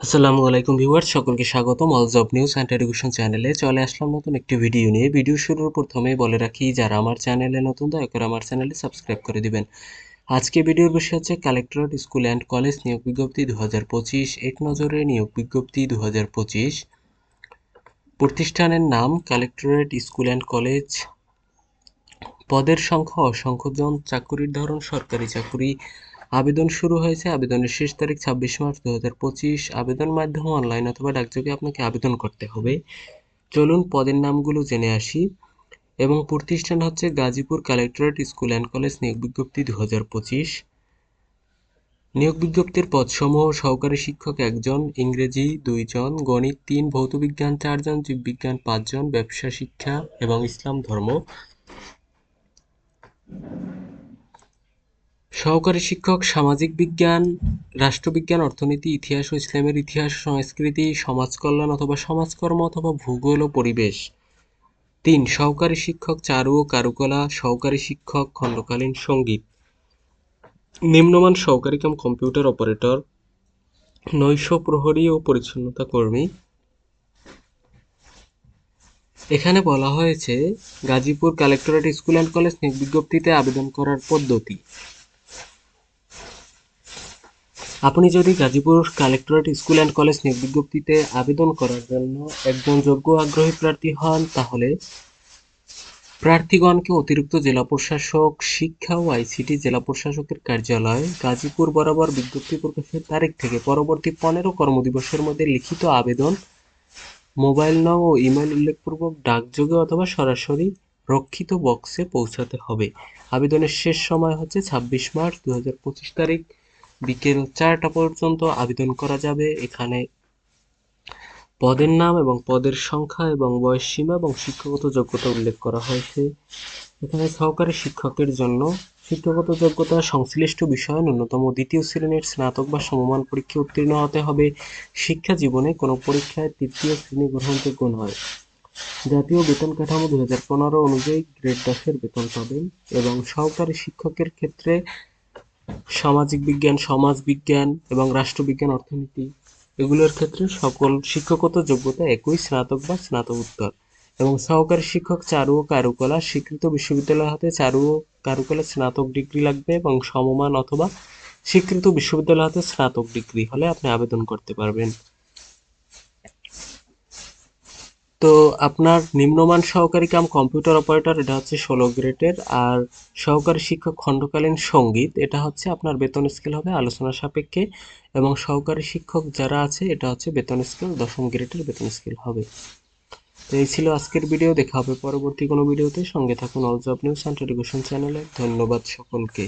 আসসালামু আলাইকুম ভিউয়ার্স, সকলকে স্বাগতম All Job News and Education চ্যানেলে চলে আসলাম নতুন একটি ভিডিও নিয়ে। ভিডিও শুরুর প্রথমেই বলে রাখি, যারা আমার চ্যানেলে নতুন, দয়া করে আমার চ্যানেলে সাবস্ক্রাইব করে দিবেন। আজকে ভিডিওর বিষয় হচ্ছে কালেক্টরেট স্কুল অ্যান্ড কলেজ নিয়োগ বিজ্ঞপ্তি দু হাজার পঁচিশ। এক নজরে নিয়োগ বিজ্ঞপ্তি দু হাজার পঁচিশ। প্রতিষ্ঠানের নাম কালেক্টরেট স্কুল অ্যান্ড কলেজ পদের সংখ্যা অসংখ্য জন, চাকুরির ধরন সরকারি চাকুরি। আবেদন শুরু হয়েছে। আবেদনের শেষ তারিখ ছাব্বিশ মার্চ দু হাজার পঁচিশ। আবেদন মাধ্যম অনলাইন অথবা ডাকযোগে আপনাকে আবেদন করতে হবে। চলুন পদের নামগুলো জেনে আসি। এবং প্রতিষ্ঠান হচ্ছে Gazipur Collectorate School and College নিয়োগ বিজ্ঞপ্তি দু হাজার পঁচিশ। নিয়োগ বিজ্ঞপ্তির পদসমূহ, সহকারী শিক্ষক একজন, ইংরেজি দুইজন, গণিত তিন ভৌতবিজ্ঞান চারজন জীববিজ্ঞান পাঁচজন, ব্যবসা, শিক্ষা এবং ইসলাম ধর্ম। সহকারী শিক্ষক, সামাজিক বিজ্ঞান, রাষ্ট্রবিজ্ঞান, অর্থনীতি, ইতিহাস ও ইসলামের ইতিহাস, সংস্কৃতি, সমাজকল্যাণ অথবা সমাজকর্ম অথবা ভূগোল ও পরিবেশ। তিন, সহকারী শিক্ষক, চারু ও কারুকলা, সহকারী শিক্ষক, খণ্ডকালীন সংগীত। নিম্নমান সহকারী কাম কম্পিউটার অপারেটর, নৈশ প্রহরী ও পরিচ্ছন্নতা কর্মী। এখানে বলা হয়েছে, Gazipur Collectorate School and College বিজ্ঞপ্তিতে আবেদন করার পদ্ধতি। আপনি যদি Gazipur Collectorate School and College নিয়োগ বিজ্ঞপ্তিতে আবেদন করার জন্য একজন যোগ্য আগ্রহী প্রার্থী হন, তাহলে প্রার্থীগণকে অতিরিক্ত জেলা প্রশাসক, শিক্ষা ও আইসিটি জেলা প্রশাসকের কার্যালয় গাজীপুর বরাবর বিজ্ঞপ্তি প্রকাশের তারিখ থেকে পরবর্তী পনেরো কর্মদিবসের মধ্যে লিখিত আবেদন, মোবাইল নং ও ইমেল উল্লেখপূর্বক ডাকযোগে অথবা সরাসরি রক্ষিত বক্সে পৌঁছাতে হবে। আবেদনের শেষ সময় হচ্ছে ছাব্বিশ মার্চ দু হাজার পঁচিশ তারিখ। বিকেল চারটা পর্যন্ত আবেদন করা যাবে। এখানে পদের নাম এবং পদের সংখ্যা এবং বয়স সীমা এবং শিক্ষাগত যোগ্যতা উল্লেখ করা হয়েছে। এখানে সহকারী শিক্ষকের জন্য শিক্ষাগত যোগ্যতা সংশ্লিষ্ট বিষয়ে ন্যূনতম দ্বিতীয় শ্রেণির স্নাতক বা সমমান পরীক্ষায় উত্তীর্ণ হতে হবে। শিক্ষা জীবনে কোনো পরীক্ষায় তৃতীয় শ্রেণি গ্রহণযোগ্য নয়। জাতীয় বেতন কাঠামো দু হাজার পনেরো অনুযায়ী গ্রেড দশের বেতন পাবেন এবং সহকারী শিক্ষকের ক্ষেত্রে সামাজিক বিজ্ঞান, সমাজ বিজ্ঞান এবং রাষ্ট্রবিজ্ঞান, অর্থনীতি, এগুলোর ক্ষেত্রে সকল শিক্ষকগত যোগ্যতা একই, স্নাতক বা স্নাতকোত্তর। এবং সহকারী শিক্ষক চারু ও কারুকলা, স্বীকৃত বিশ্ববিদ্যালয় হতে চারু ও কারুকলা স্নাতক ডিগ্রি লাগবে এবং সমমান অথবা স্বীকৃত বিশ্ববিদ্যালয় হতে স্নাতক ডিগ্রি হলে আপনি আবেদন করতে পারবেন। তো আপনার নিম্নমান সহকারী কাম কম্পিউটার অপারেটর, এটা হচ্ছে ষোলো গ্রেডের, আর সহকারী শিক্ষক খণ্ডকালীন সংগীত, এটা হচ্ছে আপনার বেতন স্কেল হবে আলোচনা সাপেক্ষে, এবং সহকারী শিক্ষক যারা আছে, এটা হচ্ছে বেতন স্কেল দশম গ্রেডের বেতন স্কেল হবে। তো এই ছিল আজকের ভিডিও দেখা হবে পরবর্তী কোনো ভিডিওতে সঙ্গে থাকুন All Job News and Education চ্যানেলে ধন্যবাদ সকলকে।